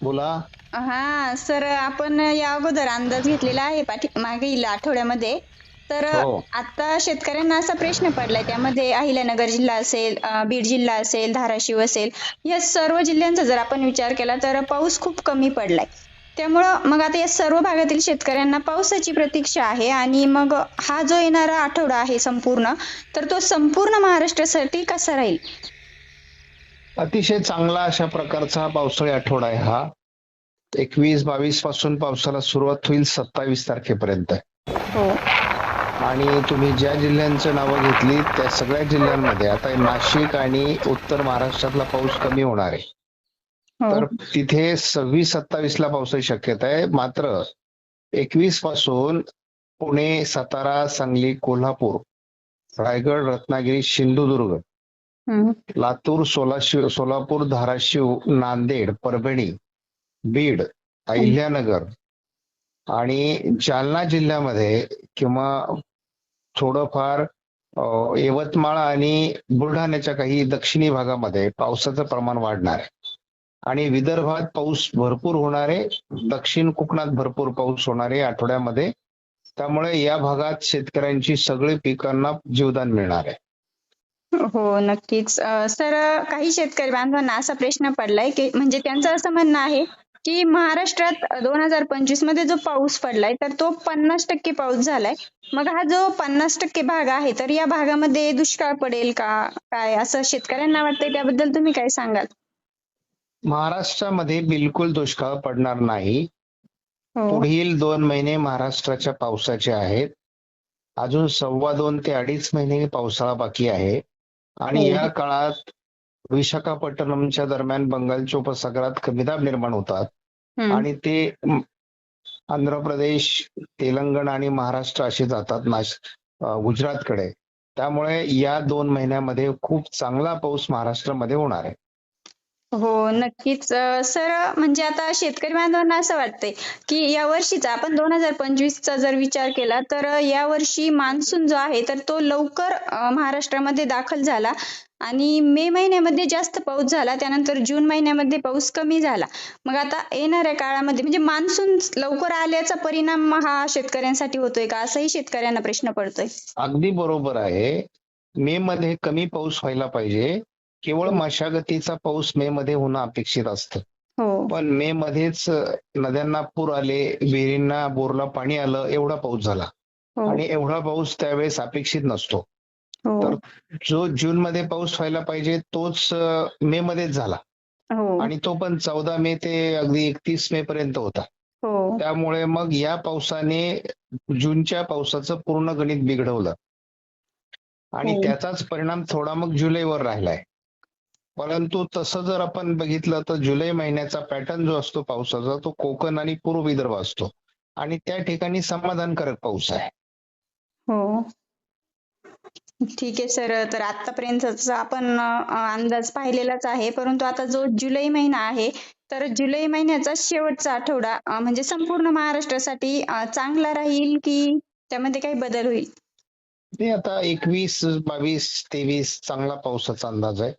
बोला. हा सर आपण या अगोदर अंदाज घेतलेला आहे पाठी मागील आठवड्यामध्ये. तर हो. आता शेतकऱ्यांना असा प्रश्न पडलाय त्यामध्ये अहिल्यानगर जिल्हा असेल अं, बीड जिल्हा असेल धाराशिव असेल या सर्व जिल्ह्यांचा जर आपण विचार केला तर पाऊस खूप कमी पडलाय. त्यामुळं मग आता या सर्व भागातील शेतकऱ्यांना पावसाची प्रतीक्षा आहे आणि मग हा जो येणारा आठवडा आहे संपूर्ण तर तो संपूर्ण महाराष्ट्रासाठी कसा राहील? अतिशय चांगला अशा प्रकारचा हा पावसाळी आठवडा आहे हा. एकवीस बावीसपासून पावसाला सुरुवात होईल सत्तावीस तारखेपर्यंत. हो. आणि तुम्ही ज्या जिल्ह्यांची नावं घेतली त्या सगळ्या जिल्ह्यांमध्ये आता नाशिक आणि उत्तर महाराष्ट्रातला पाऊस कमी होणार आहे. हो. तर तिथे सव्वीस सत्तावीस ला पावसाची शक्यता आहे. मात्र एकवीसपासून पुणे सातारा सांगली कोल्हापूर रायगड रत्नागिरी सिंधुदुर्ग. लातूर सोलाशिव सोलापूर धाराशिव नांदेड परभणी बीड अहिल्यानगर आणि जालना जिल्ह्यामध्ये किंवा थोडंफार यवतमाळ आणि बुलढाण्याच्या काही दक्षिणी भागामध्ये पावसाचं प्रमाण वाढणार आहे. आणि विदर्भात पाऊस भरपूर होणार आहे. दक्षिण कोकणात भरपूर पाऊस होणार आहे आठवड्यामध्ये. त्यामुळे या भागात शेतकऱ्यांची सगळी पिकांना जीवदान मिळणार आहे. हो नक्कीच. सर काही शेतकरी बांधवांना असा प्रश्न पडलाय की म्हणजे त्यांचं असं म्हणणं आहे की महाराष्ट्रात दोन हजार पंचवीसमध्ये जो पाऊस पडलाय तर तो पन्नास टक्के पाऊस झालाय. मग हा जो पन्नास टक्के भाग आहे तर या भागामध्ये दुष्काळ पडेल का? काय असं शेतकऱ्यांना वाटतंय? त्याबद्दल तुम्ही काय सांगाल? महाराष्ट्रामध्ये बिलकुल दुष्काळ पडणार नाही. हो. पुढील दोन महिने महाराष्ट्राच्या पावसाचे आहेत. अजून सव्वा दोन ते अडीच महिने पावसाळा बाकी आहे. आणि हो. या काळात विशाखापट्टणमच्या दरम्यान बंगालच्या उपसागरात कमी दाब निर्माण होतात. आणि ते आंध्र प्रदेश तेलंगणा आणि महाराष्ट्र असे जातात नाश गुजरातकडे त्यामुळे या दोन महिन्यामध्ये खूप चांगला पाऊस महाराष्ट्रामध्ये होणार आहे हो नक्कीच. सर म्हणजे आता शेतकरी बांधवांना असं वाटतंय की या वर्षीचा आपण दोन हजार पंचवीसचा जर विचार केला तर या वर्षी मान्सून जो आहे तर तो लवकर महाराष्ट्रामध्ये दाखल झाला आणि मे महिन्यामध्ये जास्त पाऊस झाला त्यानंतर जून महिन्यामध्ये पाऊस कमी झाला. मग आता येणाऱ्या काळामध्ये म्हणजे मान्सून लवकर आल्याचा परिणाम हा शेतकऱ्यांसाठी होतोय का? असाही शेतकऱ्यांना प्रश्न पडतोय. अगदी बरोबर आहे. मे मध्ये कमी पाऊस व्हायला पाहिजे. केवळ मशागतीचा पाऊस मे मध्ये होणं अपेक्षित असतं. हो. पण मे मध्येच नद्यांना पूर आले विहिरींना बोरला पाणी आलं एवढा पाऊस झाला. हो. आणि एवढा पाऊस त्यावेळेस अपेक्षित नसतो. हो. तर जो जून मध्ये पाऊस व्हायला पाहिजे तोच मे मध्येच झाला. हो. आणि तो पण चौदा मे ते अगदी एकतीस मे पर्यंत होता. त्यामुळे मग या पावसाने जूनच्या पावसाचं पूर्ण गणित बिघडवलं. आणि. त्याचाच परिणाम थोडा मग जुलैवर राहिलाय. परंतु तसं जर आपण बघितलं तर जुलै महिन्याचा पॅटर्न जो असतो पावसाचा तो कोकण आणि पूर्व विदर्भ असतो. आणि त्या ठिकाणी समाधानकारक पाऊस आहे. हो. ठीक आहे सर. तर आतापर्यंतचा आपण अंदाज पाहिलेलाच आहे. परंतु आता जो जुलै महिना आहे तर जुलै महिन्याचा शेवटचा आठवडा म्हणजे संपूर्ण महाराष्ट्रासाठी चांगला राहील की त्यामध्ये काही बदल होईल? आता एकवीस बावीस तेवीस चांगला पावसाचा अंदाज आहे.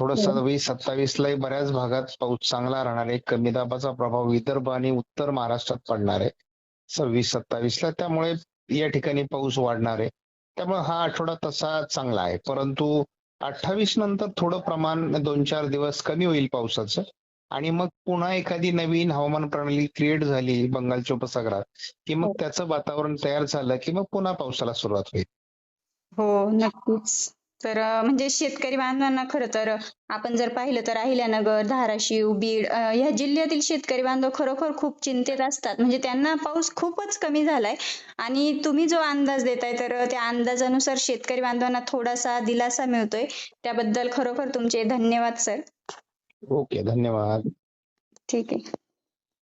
थोडं हो. सव्वीस सत्तावीस लाही बऱ्याच भागात पाऊस चांगला राहणार आहे. कमी दाबाचा प्रभाव विदर्भ आणि उत्तर महाराष्ट्रात पडणार आहे. सव्वीस सत्तावीस ला त्यामुळे या ठिकाणी पाऊस वाढणार आहे. त्यामुळे हा आठवडा तसा चांगला आहे. परंतु अठ्ठावीस नंतर थोडं प्रमाण दोन चार दिवस कमी होईल पावसाचं. आणि मग पुन्हा एखादी नवीन हवामान प्रणाली क्रिएट झाली बंगालच्या उपसागरात की मग हो. त्याचं वातावरण तयार झालं की मग पुन्हा पावसाला सुरुवात होईल. हो नक्कीच. तर म्हणजे शेतकरी बांधवांना खरं तर आपण जर पाहिलं तर अहिल्यानगर धाराशिव बीड ह्या जिल्ह्यातील शेतकरी बांधव खरोखर खूप चिंतेत असतात. म्हणजे त्यांना पाऊस खूपच कमी झालाय आणि तुम्ही जो अंदाज देताय तर त्या अंदाजानुसार शेतकरी बांधवांना थोडासा दिलासा मिळतोय. त्याबद्दल खरोखर तुमचे धन्यवाद सर. ओके धन्यवाद. ठीक आहे.